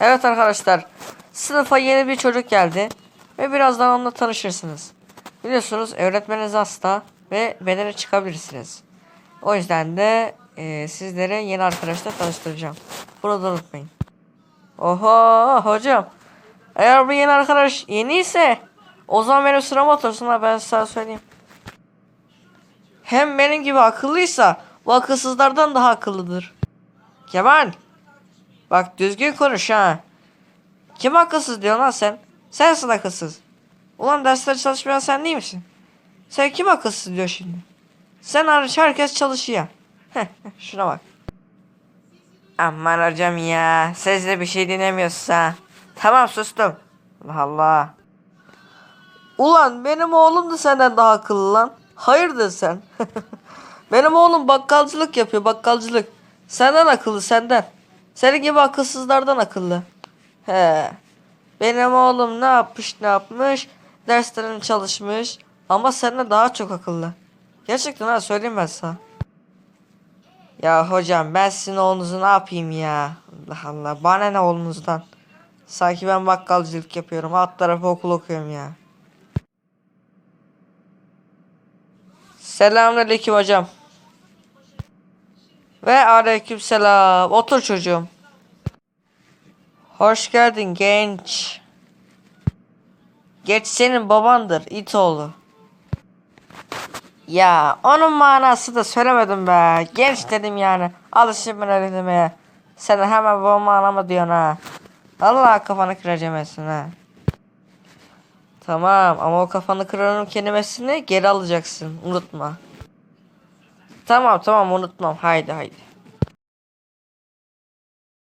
Evet arkadaşlar. Sınıfa yeni bir çocuk geldi. Ve birazdan onunla tanışırsınız. Biliyorsunuz öğretmeniniz hasta ve bedene çıkabilirsiniz. O yüzden de e, sizlere yeni arkadaşlar tanıştıracağım. Bunu da unutmayın. Oho hocam. Eğer bu yeni arkadaş yeni ise o zaman benim sırama otursun ha ben sana söyleyeyim. Hem benim gibi akıllıysa bu akılsızlardan daha akıllıdır. Kemal. Bak düzgün konuş ha. Kim akılsız diyor lan sen? Sensin akılsız. Ulan dersleri çalışmayan sen değil misin? Sen kim akılsız diyor şimdi? Sen hariç herkes çalışıyor. Şuna bak. Aman hocam ya. Siz de bir şey dinlemiyorsa. Tamam sustum. Allah Allah. Ulan benim oğlum da senden daha akıllı lan. Hayırdır sen? benim oğlum bakkalcılık yapıyor bakkalcılık. Senden akıllı senden. Senin gibi akılsızlardan akıllı. He. Benim oğlum ne yapmış ne yapmış. Derslerini çalışmış. Ama senden daha çok akıllı. Gerçekten ha söyleyeyim ben sana. Ya hocam ben sizin oğlunuzu ne yapayım ya? Allah Allah. Bana ne oğlunuzdan? Sanki ben bakkalcılık yapıyorum. Alt tarafı okul okuyorum ya. Selamünaleyküm hocam. Ve aleykümselam. Otur çocuğum. Hoş geldin genç. Geç senin babandır it oğlu. Ya onun manası da söylemedim be. Genç dedim yani. Alışın ben öyle demeye. Sen de hemen babamı anlama diyorsun ha. Allah kafanı kıracağım etsin ha. Tamam ama o kafanı kıranın kelimesini geri alacaksın. Unutma. Tamam tamam unutmam. Haydi haydi.